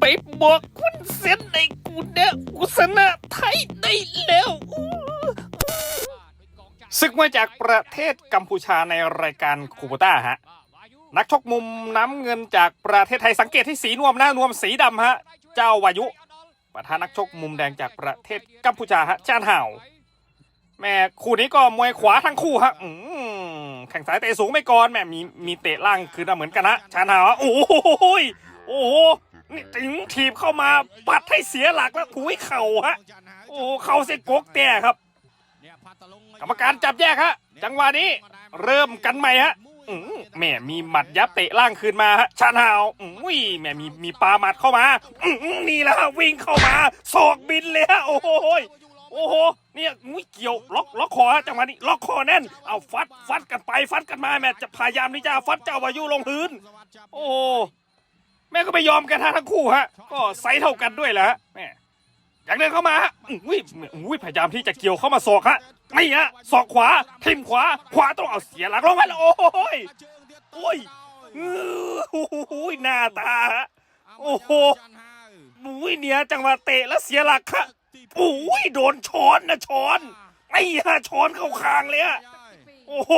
ไปบอกคุณเซนในกูเนะกุศนะไทยได้แล้วศึกมาจากประเทศกัมพูชาในรายการคูโบต้าฮะ นักชกมุมน้ำเงินจากประเทศไทยสังเกตที่สีนวมหน้านวมสีดำฮะ เจ้าวายุ ประทะนักชกมุมแดงจากประเทศกัมพูชาฮะจานห่าวแม่คู่นี้ก็มวยขวาทั้งคู่ฮะแข่งสายเตะสูงไม่ก่อนแม่มีมีเตะล่างคืนมาเหมือนกันนะชานหาวโอ้โหย โอ้โหนี่ถึงทีบเข้ามาปัดให้เสียหลักแล้วหูยเข่าฮะ โอ้โหเข่าเสกกกแต่ครับ กรรมการจับแยกฮะ จังหวะนี้เริ่มกันใหม่ฮะแม่มีหมัดยับเตะล่างคืนมาฮะชานหาวอุ้ยแม่มีมีปาหมัดเข้ามาอืนี่และวิ่งเข้ามาศอกบินเลยฮะโอ้โหยโอ้โห เนี่ยงุ้ยเกี่ยวล็อกล็อกคอฮะจังหวะนี้ล็อกคอแน่น เอาฟัดฟัดกันไปฟัดกันมาแม่จะพยายามที่จะฟัดเจ้าวายุลงพื้น โอ้ ม่ก็ไม่ยอมกันทั้งคู่ฮะ ก็ไซส์เท่ากันด้วยแหละฮะแม่อยากเดินเข้ามาฮะอุ้ยอุ้ยพยายามที่จะเกี่ยวเข้ามาศอกฮะไม่ฮะศอกขวาทิมขวา ขวาต้องเอาเสียหลักลงไปแล้วโอ้ยโอ้ยอื้อโอ้ยหน้าตาฮะโอ้โหอุ้ยเนี่ยจังหวะเตะแล้วเสียหลักฮะโอ้ยโดนช้อนนะช้อนไอ้ฮะช้อนเข้าคางเลยอะโอ้โห